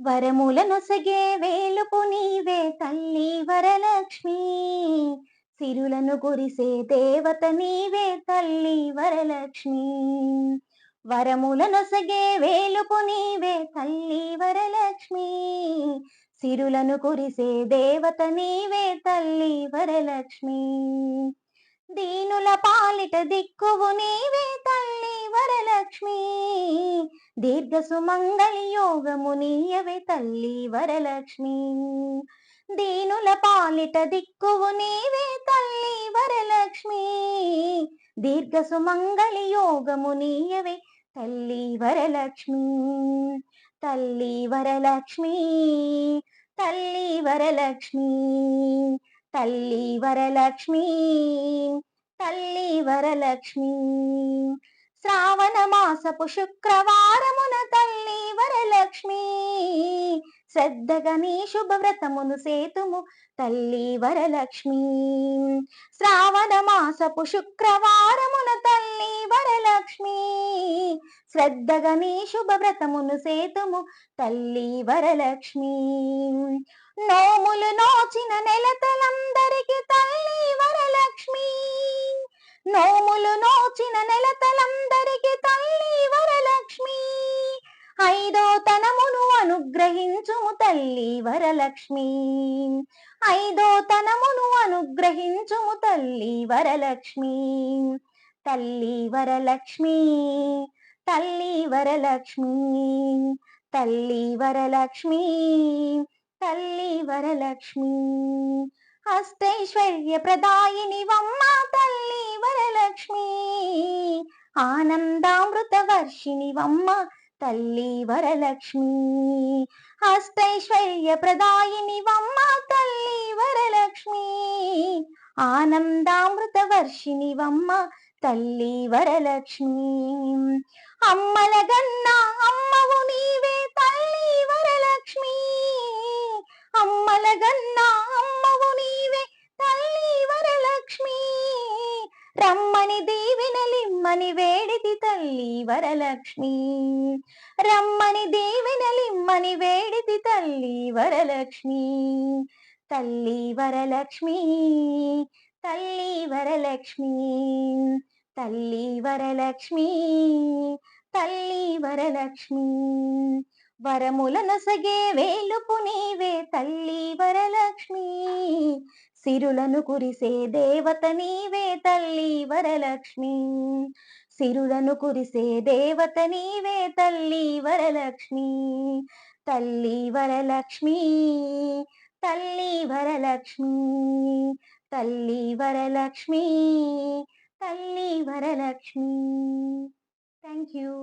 వరములనొసగే వేలుపు నీవే తల్లి వరలక్ష్మి. సిరులను కురిసే దేవత నీవే తల్లి వరలక్ష్మి. వరములనొసగే వేలుపు నీవే తల్లి వరలక్ష్మి. సిరులను కురిసే దేవత నీవే తల్లి వరలక్ష్మి. దీనుల పాలిట దిక్కువు నీవే వరలక్ష్మి. దీర్ఘ సుమంగళి యోగము నీయవే తల్లి వరలక్ష్మి. దీనుల పాలిట దిక్కువు నీవే తల్లి వరలక్ష్మి. దీర్ఘ సుమంగళి యోగము నీయవే తల్లి వరలక్ష్మి. తల్లి వరలక్ష్మి. తల్లి వరలక్ష్మి. తల్లి వరలక్ష్మి. తల్లి వరలక్ష్మి. శ్రావణ మాసపు శుక్రవారమున తల్లి వరలక్ష్మి. శ్రద్ధగా నీ శుభవ్రతమును సేతుము తల్లి వరలక్ష్మి. శ్రావణ మాసపు శుక్రవారమున తల్లి వరలక్ష్మి. శ్రద్ధగా నీ శుభవ్రతమును సేతుము తల్లి వరలక్ష్మి. నోములు నోచిన నెలతలందరికి తల్లి వరలక్ష్మి. నోములు నోచిన నెలతల అనుగ్రహించుము తల్లి వరలక్ష్మి. ఐదో తనమును అనుగ్రహించుము తల్లి వరలక్ష్మి. తల్లి వరలక్ష్మి తల్లి వరలక్ష్మి తల్లి వరలక్ష్మి తల్లి వరలక్ష్మి. అష్టైశ్వర్య ప్రదాయిని వమ్మ తల్లి వరలక్ష్మి. ఆనందామృత వర్షిణి వమ్మ తల్లి వరలక్ష్మి. అష్టైశ్వర్య ప్రదాయిని వమ్మ తల్లి వరలక్ష్మి. ఆనందామృత వర్షిని వమ్మ తల్లి వరలక్ష్మి. అమ్మల గన్నా రమ్మని వేడితి తల్లి వరలక్ష్మి. రమ్మని దీవెనలిమ్మని వేడితి తల్లి వరలక్ష్మి. తల్లి వరలక్ష్మి తల్లి వరలక్ష్మి తల్లి వరలక్ష్మి తల్లి వరలక్ష్మి. వరములనొసగే వేలుపు నీవే తల్లి వరలక్ష్మి. సిరులను కురిసే దేవత నీవే తల్లి వరలక్ష్మి. సిరులను కురిసే దేవత నీవే తల్లి వరలక్ష్మి. తల్లి వరలక్ష్మి తల్లి వరలక్ష్మి. తల్లి వరలక్ష్మి తల్లి వరలక్ష్మి. Thank you.